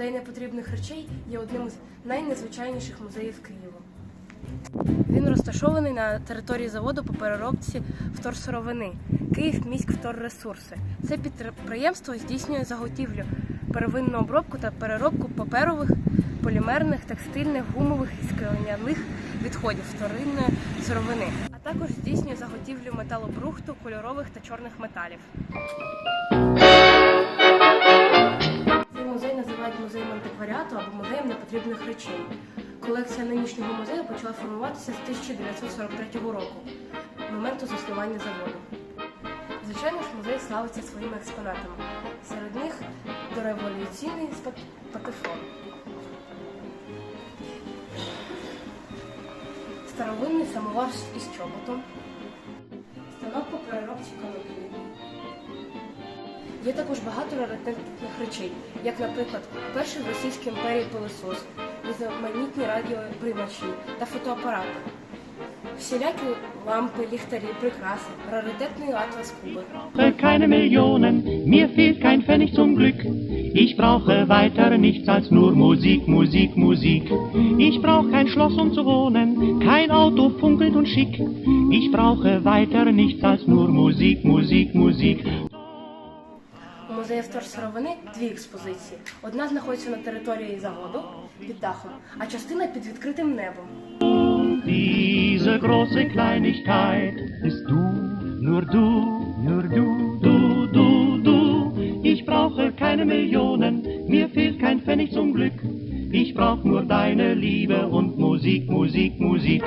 музей непотрібних речей є одним з найнезвичайніших музеїв Києва. Він розташований на території заводу по переробці вторсировини Київ міськвторресурси. Це підприємство здійснює заготівлю, первинну обробку та переробку паперових, полімерних, текстильних, гумових і скляняних відходів вторинної сировини, а також здійснює заготівлю металобрухту, кольорових та чорних металів. Антикваріату або музеєм непотрібних речей. Колекція нинішнього музею почала формуватися з 1943 року, моменту заснування заводу. Звичайно ж, музей славиться своїми експонатами. Серед них дореволюційний патефон, старовинний самовар із чоботом, станок по переробці коноплі. Є також багато раритетних речей, як, наприклад, перший в Російській імперії пилосос, різноманітні радіоприймачі та фотоапарати, всілякі лампи, ліхтарі, прикраси, раритетний атлас Куби. brauche keine Millionen, mir fehlt kein Pfennig zum Glück. Ich brauche weiter nichts als nur Musik, Musik, Musik. Ich brauche kein Schloss um zu wohnen, kein Auto funkelt und schick. Ich brauche weiter nichts als nur Musik, Musik, Musik. Музеї вторсировини дві експозиції. Одна знаходиться на території заводу під дахом, а частина під відкритим небом. Diese große Kleinigkeit bist du, nur du, nur du, du, du, du. Ich brauche keine Millionen, mir fehlt kein Pfennig zum Glück. Ich brauch nur deine Liebe und Musik, Musik, Musik.